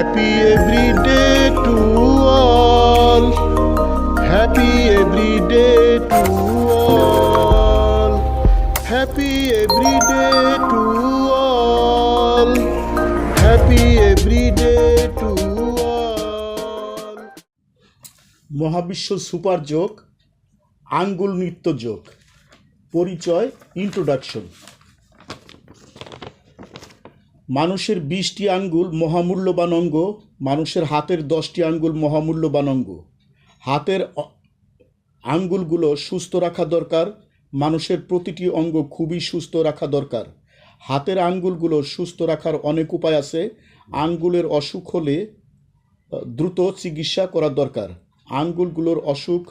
Happy every day to all. Happy every day to all. Happy every day to all. Happy every day to all. মহাবিশ্ব super যোগ আঙ্গুল নৃত্য যোগ পরিচয় introduction মানুষের বিশটি আঙ্গুল মহামূল্যবান অঙ্গ, মানুষের হাতের দশটি আঙ্গুল মহামূল্যবান অঙ্গ। হাতের আঙ্গুলগুলো সুস্থ রাখা দরকার, মানুষের প্রতিটি অঙ্গ খুবই সুস্থ রাখা দরকার। হাতের আঙ্গুলগুলো সুস্থ রাখার অনেক উপায় আছে, আঙ্গুলের অসুখ হলে দ্রুত চিকিৎসা করা দরকার। আঙ্গুলগুলোর অসুখ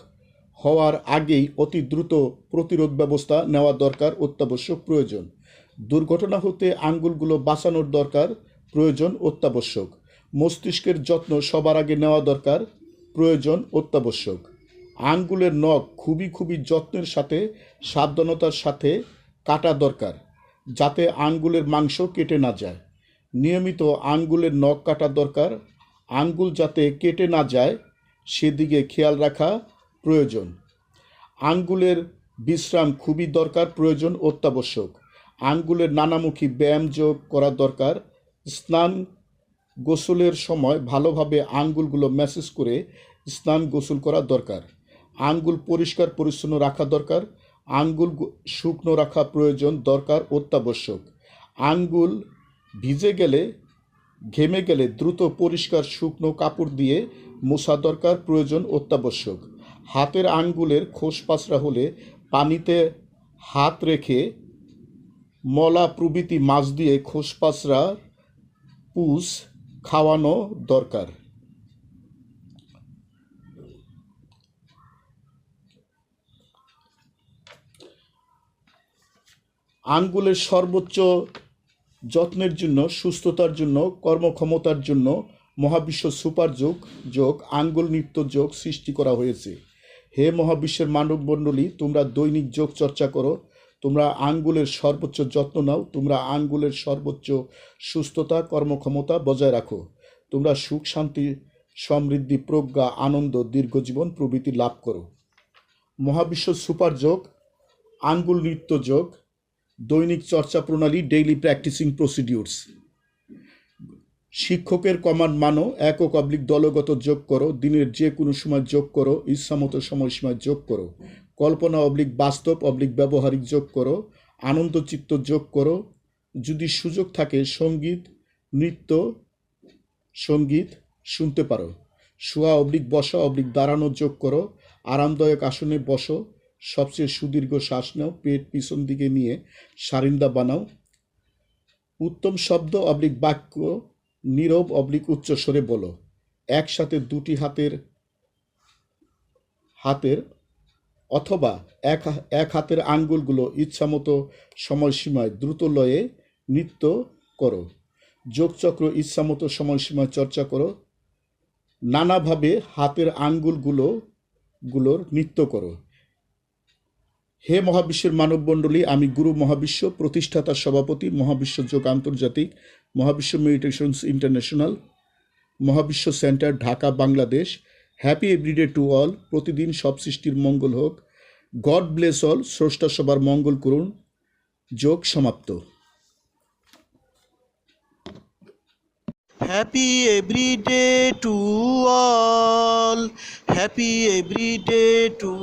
হওয়ার আগেই অতি দ্রুত প্রতিরোধ ব্যবস্থা নেওয়া দরকার, অত্যাবশ্যক প্রয়োজন। দুর্ঘটনা হতে আঙ্গুলগুলো বাঁচানোর দরকার, প্রয়োজন অত্যাবশ্যক। মস্তিষ্কের যত্ন সবার আগে নেওয়া দরকার, প্রয়োজন অত্যাবশ্যক। আঙ্গুলের নখ খুবই খুবই যত্নের সাথে, সাবধানতার সাথে কাটা দরকার, যাতে আঙ্গুলের মাংস কেটে না যায়। নিয়মিত আঙ্গুলের নখ কাটা দরকার, আঙ্গুল যাতে কেটে না যায়, সেদিকে খেয়াল রাখা প্রয়োজন। আঙ্গুলের বিশ্রাম খুবই দরকার, প্রয়োজন অত্যাবশ্যক। আঙ্গুলের নানামুখী ব্যায়াম যোগ করা দরকার। স্নান গোসলের সময় ভালোভাবে আঙ্গুলগুলো ম্যাসেজ করে স্নান গোসল করা দরকার। আঙ্গুল পরিষ্কার পরিচ্ছন্ন রাখা দরকার। আঙ্গুল শুকনো রাখা প্রয়োজন দরকার অত্যাবশ্যক। আঙ্গুল ভিজে গেলে, ঘেমে গেলে দ্রুত পরিষ্কার শুকনো কাপড় দিয়ে মোছা দরকার, প্রয়োজন অত্যাবশ্যক। হাতের আঙ্গুলের খোসপাসরা হলে পানিতে হাত রেখে মলা প্রভৃতি মাছ দিয়ে খোসপাসরা পুষ খাওয়ানো দরকার। আঙ্গুলের সর্বোচ্চ যত্নের জন্য, সুস্থতার জন্য, কর্মক্ষমতার জন্য মহাবিশ্ব সুপার যোগ যোগ, আঙ্গুল নৃত্য যোগ সৃষ্টি করা হয়েছে। হে মহাবিশ্বের মানবমণ্ডলী, তোমরা দৈনিক যোগ চর্চা করো তোমরা আঙ্গুলের সর্বোচ্চ যত্ন নাও, তোমরা আঙ্গুলের সর্বোচ্চ সুস্থতা, কর্মক্ষমতা বজায় রাখো। তোমরা সুখ, শান্তি, সমৃদ্ধি, প্রজ্ঞা, আনন্দ, দীর্ঘজীবন প্রভৃতি লাভ করো। মহাবিশ্ব সুপার যোগ, আঙ্গুল নৃত্য যোগ, দৈনিক চর্চা প্রণালী, ডেইলি প্র্যাকটিসিং প্রসিডিউরস। শিক্ষকের কমান্ড মানো, একক অবলিক দলগত যোগ করো, দিনের যে কোনো সময় যোগ করো, ইচ্ছামতো সময়সীমায় যোগ করো। কল্পনা অবলিক বাস্তব অবলিক ব্যবহারিক যোগ করো আনন্দচিত্ত যোগ করো। যদি সুযোগ থাকে সংগীত, নৃত্য, সংগীত শুনতে পারো। শোয়া অবলিক বসা, অবলিক দাঁড়ানো যোগ করো। আরামদায়ক আসনে বসো। সবচেয়ে সুদীর্ঘ শ্বাস নাও, পেট পিছন দিকে নিয়ে সারিন্দা বানাও। উত্তম শব্দ অবলিক বাক্য, নীরব অবলিক উচ্চস্বরে বলো। একসাথে দুটি হাতের হাতের অথবা এক এক হাতের আঙ্গুলগুলো ইচ্ছামতো সময়সীমায় দ্রুত লয়ে নৃত্য করো। যোগচক্র ইচ্ছামতো সময়সীমায় চর্চা করো। নানাভাবে হাতের আঙ্গুলগুলো, গুলোর নৃত্য করো। হে মহাবিশ্বের মানবমণ্ডলী, আমি গুরু মহাবিশ্ব, প্রতিষ্ঠাতা সভাপতি, মহাবিশ্ব যোগ আন্তর্জাতিক, Mahabishwa meditations international, Mahabishwa centre, Dhaka, Bangladesh happy everyday to all প্রতিদিন সব সৃষ্টির মঙ্গল হোক। গড ব্লেস অল স্রষ্টা সবার মঙ্গল করুন। যোগ সমাপ্ত। Happy everyday to all happy everyday to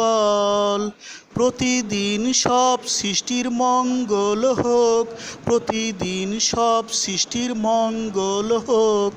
all প্রতিদিন সব সৃষ্টির মঙ্গল হোক। প্রতিদিন সব সৃষ্টির মঙ্গল হোক।